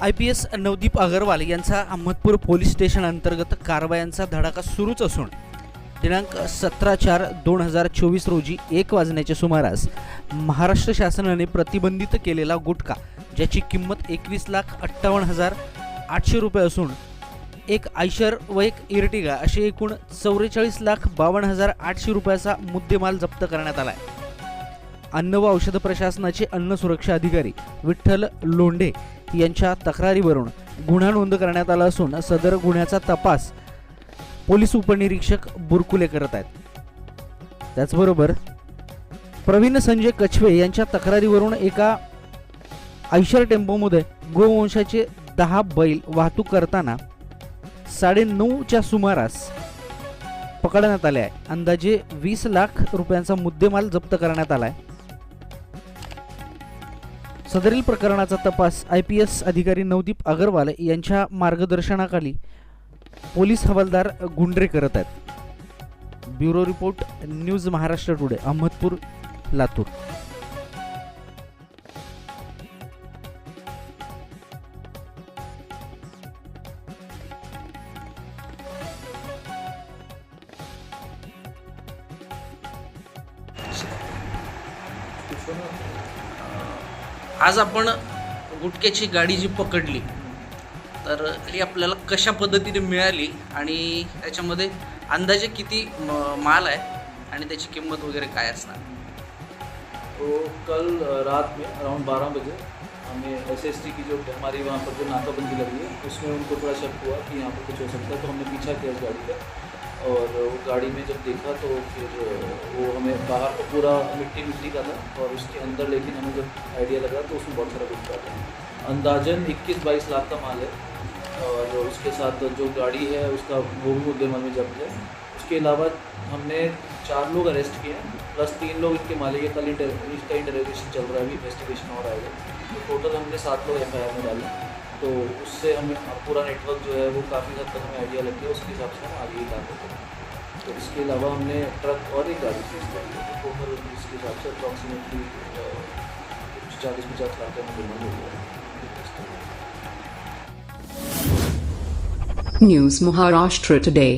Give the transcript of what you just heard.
I P S Navdeep Agarwal यांचा Ahmadpur police station अंतर्गत कारवायांचा धडाका सुरूच असून दिनांक सतरा चार दोन हजार चोवीस रोजी एक वाजण्याच्या सुमारास महाराष्ट्र शासनाने प्रतिबंधित केलेला गुटखा ज्याची किंमत एकवीस लाख अठ्ठावन्न हजार आठशे रुपये असून एक आयशर व एक इर्टिगा असे एकूण चौवेचाळीस लाख बावन्न हजार आठशे रुपयाचा मुद्देमाल जप्त करण्यात आला आहे अन्न व औषध प्रशासनाचे अन्न सुरक्षा अधिकारी विठ्ठल लोंढे यांच्या तक्रारीवरून गुन्हा नोंद करण्यात आला असून सदर गुन्ह्याचा तपास पोलीस उपनिरीक्षक बुरकुले करत आहेत. त्याचबरोबर प्रवीण संजय कछवे यांच्या तक्रारीवरून एका आयशर टेम्पोमध्ये गोवंशाचे दहा बैल वाहतूक करताना साडेनऊच्या सुमारास पकडण्यात आले आहे. अंदाजे वीस लाख रुपयांचा मुद्देमाल जप्त करण्यात आलाय सदरील प्रकरणाचा तपास आय पी एस अधिकारी नवदीप अगरवाल यांच्या मार्गदर्शनाखाली पोलीस हवालदार गुंडरे करत आहेत. Bureau report news Maharashtra today Ahmedpur Latur. आज आपण गुटख्याची गाडी जी पकडली तर ही आपल्याला कशा पद्धतीने मिळाली आणि त्याच्यामध्ये अंदाजे किती माल आहे आणि त्याची किंमत वगैरे काय असणार? तो कल रात में अराउंड 12 बजे हमें एस एस टी की जो हमारी वहाँ पर जो नाकाबंदी लगी है उसमें उनको थोड़ा शक हुआ कि यहाँ पर कुछ हो सकता है तो हमने पीछा किया उस गाड़ी का। और वो गाड़ी में जब देखा तो फिर, वो हमें बाहर तो पूरा मिट्टी मिट्टी का था और उसके अंदर लेकिन हमें जब आइडिया लगा तो उसमें बहुत सारा कुछ था। अंदाजन 21-22 लाख का माल है और उसके साथ जो गाड़ी है, उसका वो भी मुद्देमाल में जब्त है। उसके अलावा हमने चार लोग अरेस्ट किए हैं प्लस तीन लोग इनके मालिक है। कल इंटर इसका इंटरोगेशन चल रहा है, अभी इन्वेस्टिगेशन रहा है तो टोटल हमने सात लोग एफ़ में डाले। तो उससे हमें पूरा नेटवर्क जो है वो काफ़ी हद तक हमें आइडिया लग गया, उसके हिसाब से हम आगे ही काम करते हैं। तो इसके अलावा हमने ट्रक और एक गाड़ी कर ली तो इसके हिसाब से अप्रॉक्सीमेटली चालीस पचास लाख का मुद्दा हो गया News Maharashtra today.